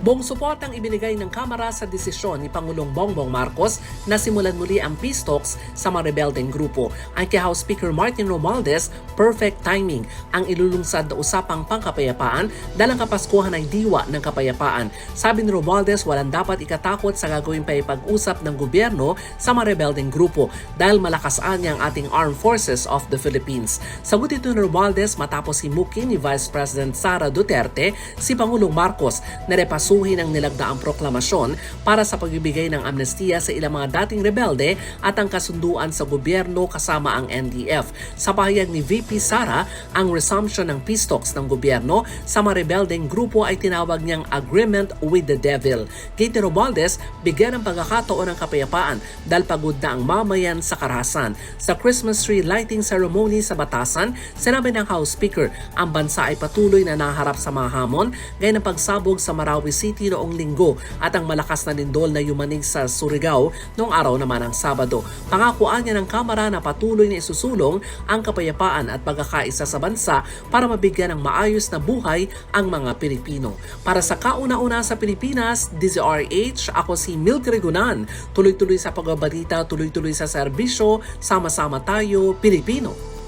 Buong suportang ibinigay ng Kamara sa desisyon ni Pangulong Bongbong Marcos na simulan muli ang peace talks sa mga grupo. Ang kay House Speaker Martin Romualdez, perfect timing ang ilulungsad na usapang pangkapayapaan dahil ang Kapaskuhan ay diwa ng kapayapaan. Sabi ni Romualdez, walang dapat ikatakot sa gagawin pa ipag-usap ng gobyerno sa mga grupo dahil malakasaan niya ang ating Armed Forces of the Philippines. Sagot ito ni Romualdez matapos himukin ni Vice President Sara Duterte si Pangulong Marcos na repasuhin ang nilagdaang proklamasyon para sa pagbibigay ng amnestiya sa ilang mga dating rebelde at ang kasunduan sa gobyerno kasama ang NDF. Sa pahayag ni VP Sara, ang resumption ng peace talks ng gobyerno sa mga rebeldeng grupo ay tinawag niyang agreement with the devil. Kate Romualdez, bigyan ng pagkakataon ng kapayapaan dahil pagod na ang mamayan sa karahasan. Sa Christmas tree lighting ceremony sa Batasan, sinabi ng House Speaker, ang bansa ay patuloy na naharap sa mga hamon gaya ng pagsabog sa Marawi City noong linggo at ang malakas na lindol na yumanig sa Surigao noong araw naman ng Sabado. Pangakuan niya ng Kamara na patuloy na isusulong ang kapayapaan at pagkakaisa sa bansa para mabigyan ng maayos na buhay ang mga Pilipino. Para sa kauna-una sa Pilipinas, DZRH, ako si Milk Regunan. Tuloy-tuloy sa pagbabalita, tuloy-tuloy sa serbisyo, sama-sama tayo, Pilipino.